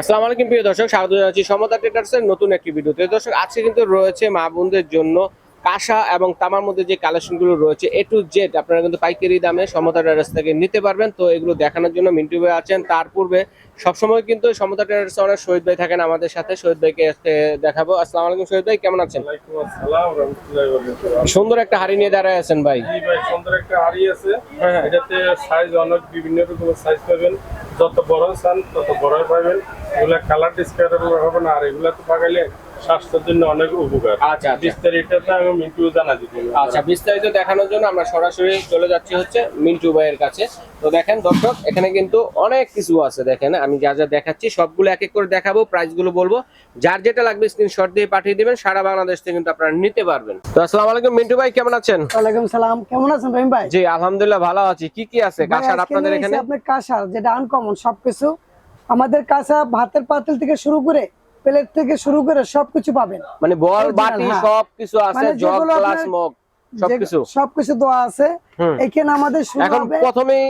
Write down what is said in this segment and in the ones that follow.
আসসালামু আলাইকুম প্রিয় দর্শক স্বাগত জানাচ্ছি সমতা ট্রেডার্সের নতুন একটি ভিডিওতে। দর্শক আজকে কিন্তু রয়েছে মা বোনদের জন্য কাঁসা এবং তামার মধ্যে যে কালেকশনগুলো রয়েছে এ টু জেড আপনারা কিন্তু পাইকারি দামে সমতা ট্রেডার্স থেকে নিতে পারবেন। তো এগুলো দেখানোর জন্য মিন্টু ভাই আছেন। তার পূর্বে সবসময় কিন্তু সমতা ট্রেডার্স অনেক শহীদ ভাই থাকেন আমাদের সাথে। শহীদ ভাইকে দেখাবো। আসসালামু আলাইকুম শহীদ ভাই কেমন আছেন। সুন্দর একটা হাড়ি নিয়ে দাঁড়ায় আছেন ভাই। ভাই সুন্দর একটা হাড়ি আছে। হ্যাঁ। এটাতে সাইজ অনেক বিভিন্ন রকমের সাইজ পাবেন। যত বড় চান তত বড় পাবেন। এগুলা কালার ডিসকাউন্টেবল হবে না। আর এগুলা তো পাকাইলে স্বাস্থ্যের জন্য অনেক উপকার। আচ্ছা আচ্ছা। বিস্তারিতটা আমি মিন্টু জানা দিতে আচ্ছা বিস্তারিত দেখানোর জন্য আমরা সরাসরি চলে যাচ্ছি হচ্ছে মিন্টু ভাইয়ের কাছে। তো দেখেন দর্শক এখানে কিন্তু অনেক কিছু আছে দেখেন আমি যা যা দেখাচ্ছি সবগুলো এক এক করে দেখাবো প্রাইসগুলো বলব। যার যেটা লাগবে স্ক্রিনশট দিয়ে পাঠিয়ে দিবেন সারা বাংলাদেশ থেকে কিন্তু আপনারা নিতে পারবেন। তো আসসালামু আলাইকুম মিন্টু ভাই কেমন আছেন? ওয়ালাইকুম সালাম কেমন আছেন রহিম ভাই? জি আলহামদুলিল্লাহ ভালো আছি। কি কি আছে কাঁসার আপনাদের এখানে? আপনার কাঁসার যেটা আনকমন সবকিছু। আমাদের কাঁসা ভাতের পাতিল থেকে শুরু করে প্লেট থেকে শুরু করে সবকিছু পাবেন। মানে বল বাটি হ্যাঁ। সবকিছু আছে মানে জগ গ্লাস মগ সবকিছু। সবকিছু দেওয়া আছে। এখানে আমাদের শুরু এখন প্রথমেই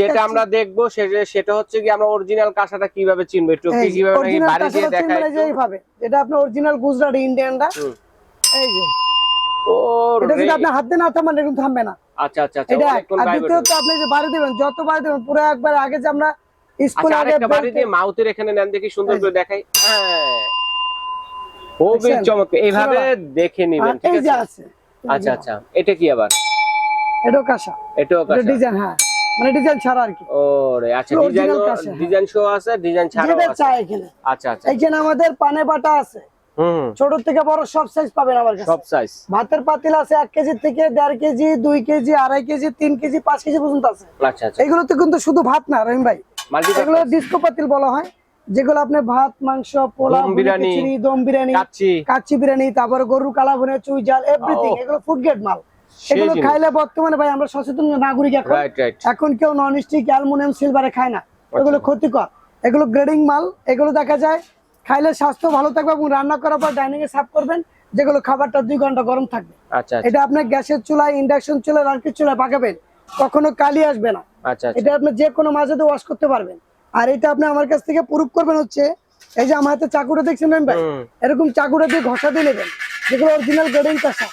যেটা আমরা দেখব সেটা হচ্ছে কি আমরা অরিজিনাল কাঁসাটা কীভাবে চিনবো? একটু কি এই কীভাবে নাকি বাড়ি দিয়ে কাঁসাটা দেখাই যে এইভাবে। যেটা আপনার অরিজিনাল গুজরাটি ইন্ডিয়ানটা। এই যে। ওরে। এটা যদি আপনি হাত দিয়ে না থামান এরকম থামবে না। আচ্ছা আচ্ছা আচ্ছা এটা এক। অনেকক্ষণ আর গায়ে দ্বিতীয়ত আপনি যে বাড়ি দিবেন যত বাড়ি দিবেন পুরো একবার আগে যে আমরা স্কুলে আচ্ছা মাউথের এখানে নেন দেখি সুন্দর করে দেখাই। হ্যাঁ। খুবই চমৎকার। এইভাবে দেখে আর নিবেন ঠিক আছে? আছে আচ্ছা আচ্ছা। এটা কি আবার? এটাও কাঁসা। এটাও কাঁসা। ডিজাইন হ্যাঁ। মানে ডিজাইন ছাড়া আর কি। ওরে আচ্ছা ডিজাইন original কাঁসা, হ্যাঁ। ডিজাইন শো আছে ডিজাইন ছাড়াও আছে। এখানে। আচ্ছা আচ্ছা। এখানে আমাদের পানে বাটা আছে। হুম ছোট থেকে বড় সব সাইজ পাবেন আমার কাছে। সব সাইজ ভাতের পাতিল আছে এক কেজি থেকে দেড় কেজি দুই কেজি আড়াই কেজি তিন কেজি পাঁচ কেজি পর্যন্ত আছে। আচ্ছা আচ্ছা। এগুলোতে কিন্তু শুধু ভাত না রহিম ভাই। এগুলো ডিস্কো পাতিল বলা হয়। যেগুলো আপনি ভাত মাংস পোলাও বিরিয়ানি, দম বিরিয়ানি কাচ্চি। বিরিয়ানি তারপরে গরুর কালা ভুনে চুই জাল এভরিথিং এগুলো ফুড গ্রেড মাল। এগুলো খাইলে বর্তমানে ভাই আমরা সচেতন নাগরিক এখন। এখন কেউ নন স্টিক অ্যালুমিনিয়াম সিলভারে খায় না। এগুলো ক্ষতিকর। এগুলো গ্রেডিং মাল। এগুলো দেখা যায় খাইলে স্বাস্থ্য ভালো থাকবে এবং রান্না করার পর ডাইনিং এ সার্ভ করবেন। যেগুলো খাবারটা দুই ঘণ্টা গরম থাকবে। আচ্ছা আচ্ছা। এটা আপনার গ্যাসের চুলায় ইন্ডাকশন চুলায় রান্নার চুলায় পাকাবেন। কখনো কালি আসবে না। আচ্ছা আচ্ছা। এটা আপনি যে কোনো মাঝে ওয়াশ করতে পারবেন। আর এটা আপনি আমার কাছ থেকে প্রুফ করবেন হচ্ছে এই যে আমার হাতে চাকুটা দেখছেন ভাই? এরকম চাকুটা দিয়ে ঘষা দিয়ে নেবেন। যেগুলো অরিজিনাল গ্রেডিং কাঁসা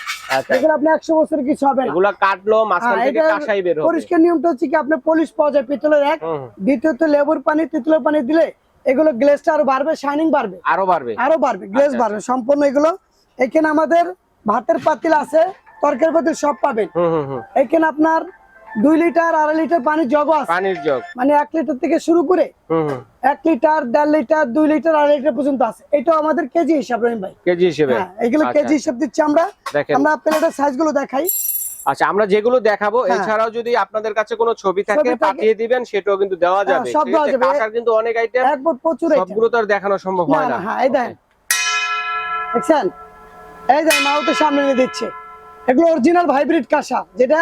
এগুলো আপনি একশো বছরের কিছু হবে না। এগুলা কাটলো মাঝখান থেকে কাঁসাই বের হবে। পরিষ্কার নিয়মটা হচ্ছে কি আপনার পলিশ পাওয়া যায় পিতলের এক। দ্বিতীয়ত লেবুর পানি তিতলের পানি দিলে এগুলো আরও বাড়বে শাইনিং বাড়বে। আরও বাড়বে। আরও বাড়বে গ্লেস আচ্ছা, বাড়বে। সম্পূর্ণ এগুলো এখানে আমাদের ভাতের পাতিল আছে তরকারি পাতিল সব পাবেন। এখানে আপনার দুই লিটার আড়াই লিটার পানির জগ আছে। পানির জগ। মানে এক লিটার থেকে শুরু করে এক লিটার দেড় লিটার দুই লিটার আড়াই লিটার পর্যন্ত আছে। এটা আমাদের কেজি হিসাব রহিম ভাই। কেজি হিসেবে? হ্যাঁ এগুলো আচ্ছা, কেজি হিসাব দিচ্ছি আমরা। আমরা প্লেটের সাইজগুলো দেখাই। আচ্ছা আমরা যেগুলো দেখাবো হ্যাঁ। এছাড়াও যদি আপনাদের কাছে কোনো ছবি থাকে পাঠিয়ে দিবেন সেটাও কিন্তু দেওয়া হ্যাঁ, যাবে। সব দেওয়া যাবে। কিন্তু অনেক আইটেম একবার প্রচুর। সবগুলো তো আর দেখানো সম্ভব হয় না হ্যাঁ এই দেখেন দেখছেন? এই দেখেন মাউথের সামনে নিয়ে দিচ্ছে। এগুলো অরিজিনাল ভাইব্রিড কাঁসা যেটা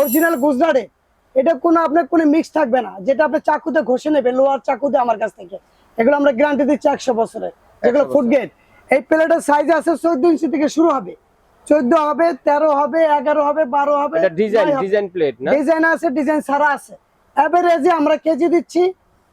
অরিজিনাল গুজরাটে। এটা কোনো আপনার কোনো মিক্স থাকবে না যেটা আপনি চাকুতে ঘষে নেবেন লোহার চাকুতে আমার কাছ থেকে। এগুলো আমরা গ্যারান্টি দিচ্ছি একশো বছরের যেগুলো 100 ফুড গেট এই প্লেটের সাইজ আছে চোদ্দ ইঞ্চি থেকে শুরু হবে। চোদ্দ হবে তেরো হবে এগারো হবে বারো হবে ডিজাইন ডিজাইন প্লেট ডিজাইন আছে ডিজাইন ছাড়া আছে। এভারেজে আমরা কেজি দিচ্ছি।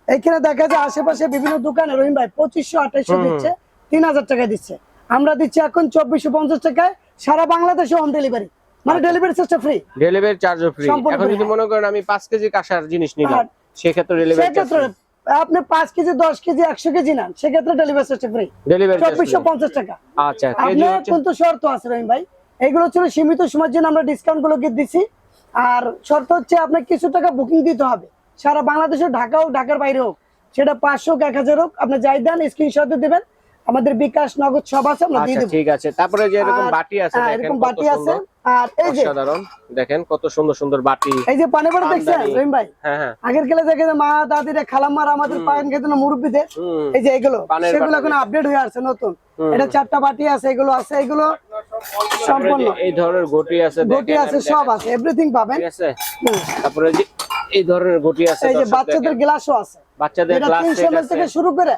এখানে দেখা যায় আশেপাশে বিভিন্ন দোকানে রহিম ভাই পঁচিশশো আঠাইশশো দিচ্ছে তিন হাজার টাকা দিচ্ছে। আমরা দিচ্ছি এখন চব্বিশশো পঞ্চাশ টাকায়। সারা বাংলাদেশে হোম ডেলিভারি মানে ডেলিভারি সিস্টেম ফ্রি ডেলিভারি চার্জও ফ্রি এখন যদি মনে করেন আমি পাঁচ কেজি কাঁসার জিনিস নিলাম। সেক্ষেত্রে ডেলিভারি সেক্ষেত্রে আপনি পাঁচ কেজি দশ কেজি একশো কেজি নেন সেক্ষেত্রে ডেলিভারি সিস্টেম ফ্রি ডেলিভারি চব্বিশশো পঞ্চাশ টাকা। আচ্ছা আপনি কিন্তু শর্ত আছে রহিম ভাই। এগুলো ছিল সীমিত সময়ের জন্য আমরা ডিসকাউন্ট গুলোকে দিচ্ছি আর শর্ত হচ্ছে আপনার কিছু টাকা বুকিং দিতে হবে। সারা বাংলাদেশে ঢাকা হোক ঢাকার বাইরে হোক সেটা পাঁচশো হোক এক হাজার হোক আপনি যাই দেন স্ক্রিনশট দিবেন। আমাদের বিকাশ নগদ সব আছে আমরা দিয়ে দেব। ঠিক আছে। তারপরে যে এরকম বাটি আছে হ্যাঁ, এরকম বাটি আছে। আর এই যে অসাধারণ। দেখেন কত সুন্দর সুন্দর বাটি। এই যে পানি বড় দেখছেন রহিম ভাই? হ্যাঁ হ্যাঁ। আগের গেলে দেখে যে মা দাদিরা খালাম্মার আমাদের পান খেতে না মুরব্বীদের এই যে এগুলো সেগুলো এখন আপডেট হয়ে আসছে নতুন। এটা চারটা বাটি আছে এগুলো আছে এগুলো সম্পূর্ণ। এই ধরনের গটি আছে গটি আছে সব আছে এভরিথিং পাবেন। ঠিক আছে? তারপরে যে এই ধরনের আছে এই যে বাচ্চাদের গ্লাসও আছে। বাচ্চাদের গ্লাস সেট থেকে শুরু করে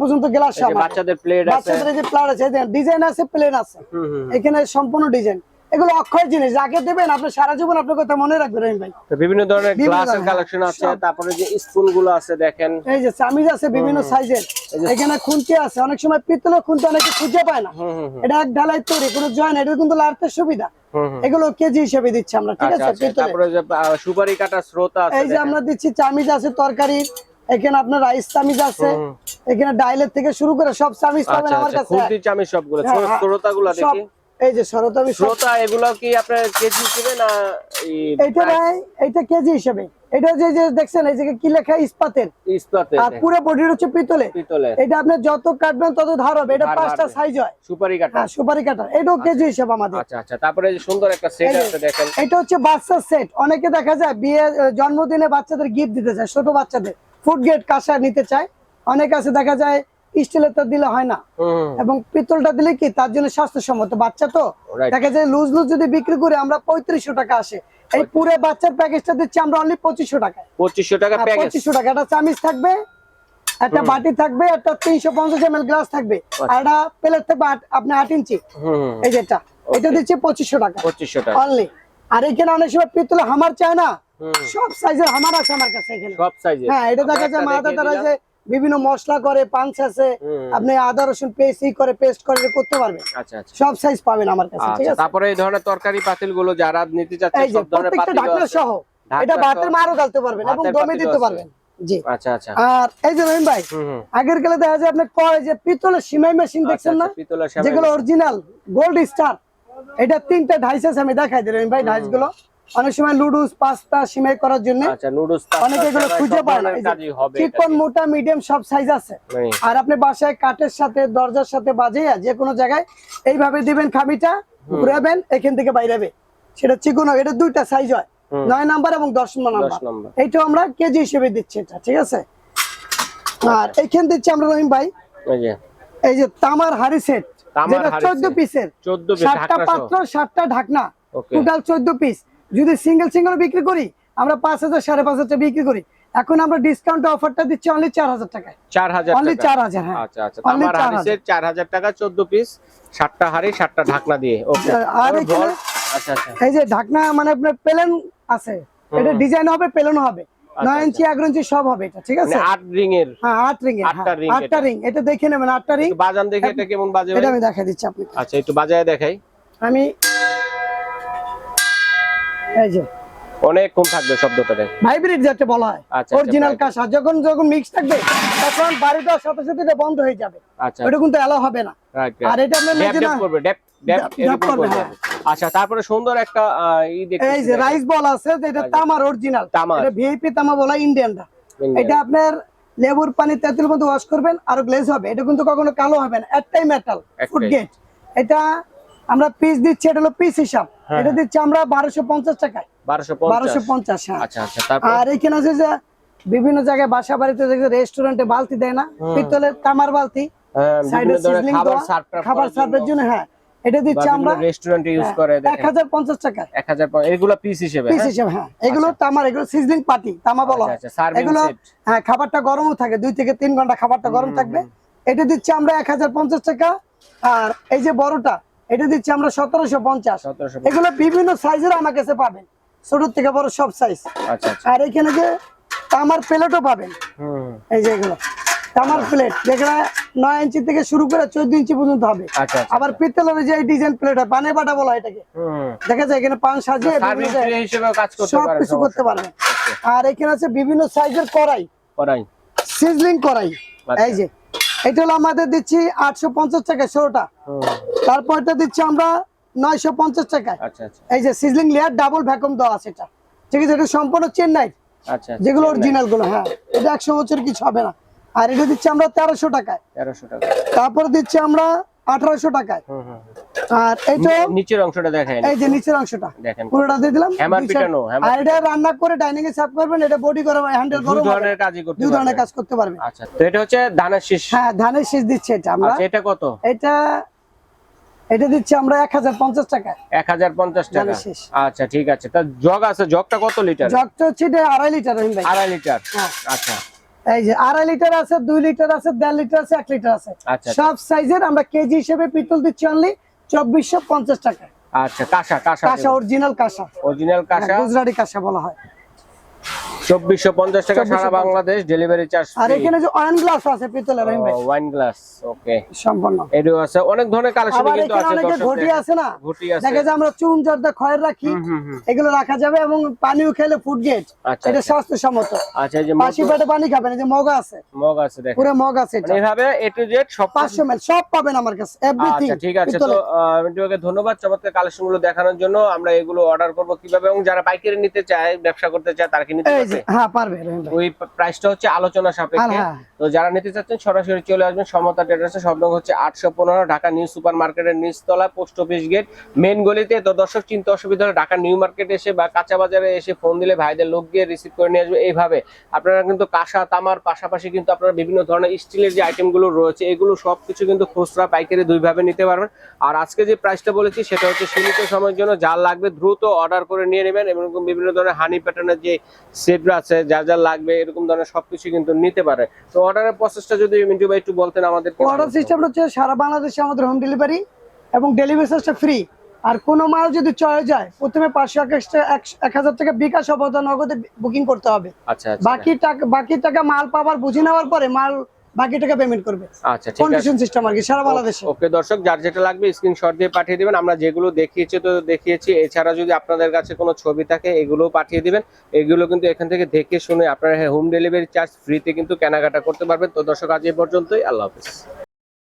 পর্যন্ত গ্লাস বাচ্চাদের প্লেট আছে। বাচ্চাদের যে প্লাট আছে ডিজাইন আছে প্লেন আছে। এখানে সম্পূর্ণ ডিজাইন এগুলো অক্ষয় জিনিস যাকে দেবেন আপনি সারা জীবন আপনার কথা মনে রাখবেন রহিম ভাই। তো বিভিন্ন ধরনের গ্লাসের কালেকশন আছে তারপরে যে স্পুনগুলো আছে দেখেন। এই যে চামিজ আছে বিভিন্ন সাইজের। এখানে খুন্তি আছে অনেক সময় পিতলের খুন্তি অনেকে খুঁজে পায় না। এটা এক ঢালাই তৈরি কোনো জয়েন এটা কিন্তু লাড়তে সুবিধা। এগুলো কেজি হিসেবে দিচ্ছি আমরা ঠিক আচ্ছা আছে? আচ্ছা তারপরে যে সুপারি কাটা স্রোত আছে এই যে আমরা দিচ্ছি চামিজ আছে তরকারি। এখানে আপনার রাইস চামিজ আছে। এখানে ডাইলের থেকে শুরু করে সব চামিজ পাবেন আচ্ছা আমার আচ্ছা কাছে। খুন্তি চামি সবগুলো হ্যাঁ, হ্যাঁ, শ্রোতা গুলো সব দেখি এই যে সরতামি সব শ্রোতা এগুলো কি আপনার কেজি হিসেবে না এইটা ভাই এইটা কেজি হিসেবে। এটা যে যে দেখছেন এই যে কি লেখা ইস্পাতের। ইস্পাতে আর পুরো বডির হচ্ছে পিতলে পিতলে এটা আপনি যত কাটবেন তত ধার হবে। এটা পাঁচটা সাইজ হয়। সুপারি কাটা। হ্যাঁ সুপারি কাটার এটাও কেজি হিসেবে আমাদের। আচ্ছা আচ্ছা। তারপরে যে সুন্দর একটা সেট আছে দেখেন। এটা হচ্ছে বাচ্চার সেট অনেকে দেখা যায় বিয়ে জন্মদিনে বাচ্চাদের গিফট দিতে চায় ছোট বাচ্চাদের। ফুড গেট কাঁসা নিতে চায়। অনেক আছে দেখা যায় স্টিলের তো দিলে হয় না। এবং পিতলটা দিলে কি? তার জন্য স্বাস্থ্যসম্মত। বাচ্চা তো? দেখা যায় লুজ লুজ যদি বিক্রি করে আমরা পঁয়ত্রিশশো টাকা আসে। এই পুরো বাচ্চার প্যাকেজটা দিচ্ছি আমরা অনলি পঁচিশশো টাকায়। পঁচিশশো টাকা পঁচিশশো টাকা। একটা চামিচ থাকবে একটা বাটি থাকবে একটা তিনশো পঞ্চাশ এম গ্লাস থাকবে। আর একটা প্লেট থাকবে আপনি আট ইঞ্চি। এই যেটা এটা। দিচ্ছি পঁচিশশো টাকা। পঁচিশশো টাকা। অনলি আর এখানে অনেক সময় পিতলে হামার চায় না? সব সাইজের হামার আছে আমার কাছে এখানে। সব সাইজে হ্যাঁ এটা দেখা যায় মাথা তারা যে বিভিন্ন মশলা করে পাঞ্চ আছে আপনি আদা রসুন পেস্ট করে পেস্ট করে করতে পারবেন। আচ্ছা আচ্ছা। সব সাইজ পাবেন আমার কাছে ঠিক আচ্ছা আছে? তারপরে এই ধরনের তরকারি পাতিলগুলো যারা নিতে চাচ্ছে সব ধরনের পাতিল ঢাকনা সহ এটা। ভাতের মারও গালতে পারবেন এবং দমে দিতে পারবেন। জি। আচ্ছা আচ্ছা। আর এই যে রহিম ভাই আগের গেলে দেখা যায় আপনি কয় যে পিতলের সিমাই মেশিন দেখছেন না? যেগুলো অরিজিনাল গোল্ড স্টার এটা তিনটা ঢাইস আছে আমি দেখাই দিই রহিম ভাই ঢাইসগুলো। অনেক সময় লুডুস পাস্তা সিমাই করার জন্য আচ্ছা অনেকে এগুলো খুঁজে পায় না। এই যে কাজই হবে চিকন মোটা মিডিয়াম সব সাইজ আছে। মানে আর আপনি বাসায় কাঠের সাথে দরজার সাথে বাজিয়ে যে কোনো জায়গায় এইভাবে দিবেন খামিটা ঘুরাবেন এখান থেকে বাইরাবে সেটা চিকন এটা দুইটা সাইজ হয়। নয় নাম্বার এবং দশ নাম্বার। এইটা আমরা কেজি হিসেবে দিচ্ছি এটা ঠিক আছে? আর এইখান দিচ্ছি আমরা রহিম ভাই। এই যে। তামার হাড়ি সেট যেটা চোদ্দ পিসের 14 সাতটা ঢাকনা পাত্র সাতটা ঢাকনা. টোটাল চোদ্দ পিস যদি সিঙ্গেল সিঙ্গেল বিক্রি করি আমরা পাঁচ হাজার সাড়ে পাঁচ হাজার বিক্রি করি। এখন আমরা ডিসকাউন্ট অফারটা দিচ্ছি অনলি চার হাজার টাকায়। চার হাজার অনলি চার হাজার হ্যাঁ। আচ্ছা আচ্ছা। Only আমার 4,000 হারিসের চার হাজার টাকা চোদ্দ পিস সাতটা হাড়ি সাতটা ঢাকনা দিয়ে। ওকে আর আচ্ছা আচ্ছা। এই যে ঢাকনা মানে আপনার প্লেন আছে। এটা ডিজাইন হবে প্লেন হবে। নয় ইঞ্চি এগারো ইঞ্চি সব হবে এটা ঠিক আছে? মানে আট রিং এর হ্যাঁ আট রিং আটটা রিং। এটা দেখে নেবেন আটটা রিং। বাজান দেখে এটা কেমন বাজে এটা আমি দেখাই দিচ্ছি আপনাকে। আচ্ছা একটু বাজায় দেখাই। আমি এই যে। অনেকক্ষণ থাকবে শব্দটা ভাইব্রিড যেটা বলা হয়। আচ্ছা, অরিজিনাল vibrate। কাঁসা যখন যখন মিক্স থাকবে তখন বাড়ি দেওয়ার সাথে সাথে এটা বন্ধ হয়ে যাবে। আচ্ছা ওটা কিন্তু এলাও হবে না। আর এটা নিজে না- করবে ড্যাপ ড্যাপ ড্যাপ করবে, হ্যাঁ। আচ্ছা তারপরে সুন্দর একটা দেখতে এই যে রাইস বল আছে যেটা তামার অরিজিনাল তামার। এটা ভিআইপি তামা বলা ইন্ডিয়ানটা এটা আপনার লেবুর পানি তেঁতুল মতো ওয়াশ করবেন আর গ্লেজ হবে। এটা কিন্তু কখনো কালো হবে না। একটাই মেটাল। ফুড গেট এটা আমরা পিস দিচ্ছি এটা হলো পিস হিসাব। এটা দিচ্ছি আমরা বারোশো পঞ্চাশ টাকায়। বারোশো পঞ্চাশ। হ্যাঁ। আচ্ছা আচ্ছা আর এখানে আছে যে বিভিন্ন জায়গায় বাসা বাড়িতে রেস্টুরেন্টে বালতি দেয় না। পিতলের তামার বালতি হ্যাঁ, খাবার সার্ভের জন্য। হ্যাঁ। এটা দিচ্ছি আমরা রেস্টুরেন্টে ইউজ করে এক হাজার এগুলো পিস হিসেবে পিস হিসেবে হ্যাঁ। এগুলো তামার এগুলো সিজলিং পার্টি তামা বলা হয়। আচ্ছা, আচ্ছা, এগুলো হ্যাঁ খাবারটা গরমও থাকে দুই থেকে তিন ঘণ্টা খাবারটা গরম থাকবে। এটা দিচ্ছি আমরা এক হাজার পঞ্চাশ টাকা। আর এই যে বড়টা এটা দিচ্ছি আমরা সতেরোশো পঞ্চাশ। এগুলো বিভিন্ন সাইজের আমার কাছে পাবেন। ছোট থেকে বড় সব সাইজ আচ্ছা আচ্ছা। আর এখানে যে তামার প্লেটও পাবেন। এই যে এগুলো। তামার প্লেট যেগুলো নয় ইঞ্চি থেকে শুরু করে চোদ্দ ইঞ্চি পর্যন্ত হবে। আচ্ছা আচ্ছা আবার পিতলের যে ডিজাইন প্লেট হয় পানে বাটা বলা এটাকে। দেখা যায় এখানে পান সাজিয়ে কাজ করতে সব কিছু করতে পারবেন। আর এখানে আছে বিভিন্ন সাইজের কড়াই। করাই সিজলিং কড়াই। আচ্ছা। এই যে এটা হলো আমাদের দিচ্ছি আটশো পঞ্চাশ টাকা ষোলোটা। হুম তারপর এটা দিচ্ছি আমরা নয়শো পঞ্চাশ টাকায়। আচ্ছা আচ্ছা। এই যে সিজলিং লেয়ার ডাবল ভ্যাকুম দেওয়া আছে এটা। ঠিক আছে এটা সম্পূর্ণ চেন্নাই। আচ্ছা যেগুলো অরিজিনালগুলো হ্যাঁ। এটা একশো বছর কিছু হবে না। আর এটা দিচ্ছি আমরা তেরোশো টাকায়। তেরোশো টাকা। তারপর দিচ্ছি আমরা আঠারোশো টাকায়। হুম হুম আর এইটা নিচের অংশটা এই যে নিচের অংশটা। দেখেন। পুরোটা দিয়ে দিলাম। আর এটা রান্না করে ডাইনিং এ সার্ভ করবেন। এটা বডি গরম হ্যান্ডেল দুই গরম ধরনের কাজই করতে দুই ধরনের কাজ করতে পারবেন আচ্ছা তো এটা হচ্ছে ধানের শীষ। হ্যাঁ ধানের শীষ দিচ্ছে এটা আমরা। আচ্ছা এটা কত? এটা এটা দিচ্ছি আমরা এক হাজার পঞ্চাশ টাকায় এক হাজার পঞ্চাশ টাকা। আচ্ছা ঠিক আছে। তা জগ আছে জগটা কত লিটার? জগটা হচ্ছে এটা আড়াই লিটার রহিম ভাই। আড়াই লিটার। হ্যাঁ। আচ্ছা। এই যে আড়াই লিটার আছে দুই লিটার আছে দেড় লিটার আছে এক লিটার আছে। আচ্ছা সব সাইজের আমরা কেজি হিসেবে পিতল দিচ্ছি অনলি চব্বিশশো পঞ্চাশ টাকা। আচ্ছা কাঁসা কাঁসা কাঁসা অরিজিনাল কাঁসা। অরিজিনাল কাঁসা। গুজরাটি কাঁসা বলা হয়। চব্বিশশো পঞ্চাশ টাকা সারা বাংলাদেশ ডেলিভারি চার্জ আর এখানে যে অয়েন গ্লাস আছে পিতলের ওয়াইন গ্লাস ওকে সম্পূর্ণ। এটাও আছে। অনেক ধরনের কালেকশন কিন্তু আছে অনেকে। ঘটি আছে না? ঘটি আছে। দেখে যে আমরা চুন জর্দা খয়ের রাখি। এগুলো রাখা যাবে এবং পানিও খেলে ফুড গেট আচ্ছা, এটা আচ্ছা। স্বাস্থ্যসম্মত। আচ্ছা এই যে পাশি পেটে পানি খাবেন এই যে মগ আছে। মগ আছে দেখেন। পুরো মগ আছে এটা। মানে এইভাবে এ টু জেড সব পাঁচশো মেল সব পাবেন আমার কাছে এভরিথিং আচ্ছা ঠিক আছে। তো মিন্টুকে ধন্যবাদ চমৎকার কালেকশনগুলো দেখানোর জন্য। আমরা এগুলো অর্ডার করব কীভাবে? এবং যারা পাইকারি নিতে চায় ব্যবসা করতে চায় তারা কি নিতে হ্যাঁ পারবে ওই প্রাইসটা হচ্ছে আলোচনা সাপেক্ষে। হ্যাঁ, হ্যাঁ। তো যারা নিতে চাচ্ছেন, সরাসরি চলে আসবেন। সমতা ট্রেডার্সে সব হচ্ছে আটশো পনেরো, ঢাকা নিউ সুপার মার্কেটের নিচতলা পোস্ট অফিস গেট। মেন গলিতে তো দর্শক চিন্তা অসুবিধা হলে ঢাকা নিউ মার্কেট এসে বা কাঁচা বাজারে এসে ফোন দিলে ভাইদের লোক গিয়ে রিসিভ করে নিয়ে আসবে এইভাবে। আপনারা কিন্তু কাঁসা, তামার পাশাপাশি কিন্তু আপনারা বিভিন্ন ধরনের স্টিলের যে আইটেমগুলো রয়েছে, এগুলো সব কিছু কিন্তু খুচরা, পাইকারি দুইভাবে নিতে পারবেন। আর আজকে যে প্রাইসটা বলেছি, সেটা হচ্ছে সীমিত সময়ের জন্য যা লাগবে দ্রুত অর্ডার করে নিয়ে নেবেন এবং বিভিন্ন ধরনের হানি প্যাটার্নের যে সেট আছে, যা যা লাগবে, এরকম ধরনের সব কিছু কিন্তু নিতে পারে। তো অর্ডারের প্রসেসটা যদি মিন্টু ভাই একটু বলতেন আমাদের অর্ডার সিস্টেমটা হচ্ছে সারা বাংলাদেশে আমাদের হোম ডেলিভারি এবং ডেলিভারি চার্জটা ফ্রি আর কোনো মাল যদি চলে যায় প্রথমে পাঁচশো এক হাজার টাকা বিকাশ অবদান নগদে বুকিং করতে হবে। আচ্ছা আচ্ছা। বাকি টাকা বাকি টাকা মাল পাবার বুঝে নেওয়ার পরে মাল বাকি টাকা পেমেন্ট করবে। আচ্ছা ঠিক কন্ডিশন সিস্টেম আর কি সারা বাংলাদেশে। ওকে দর্শক যার যেটা লাগবে স্ক্রিনশট দিয়ে পাঠিয়ে দিবেন। আমরা যেগুলো দেখিয়েছি তো দেখিয়েছি। এছাড়া যদি আপনাদের কাছে কোনো ছবি থাকে এগুলো পাঠিয়ে দিবেন। এগুলো কিন্তু এখান থেকে দেখে শুনে আপনারা হোম ডেলিভারি চার্জ ফ্রিতে কিন্তু কেনাকাটা করতে পারবেন। তো দর্শক আজ এই পর্যন্তই। আল্লাহ হাফিজ।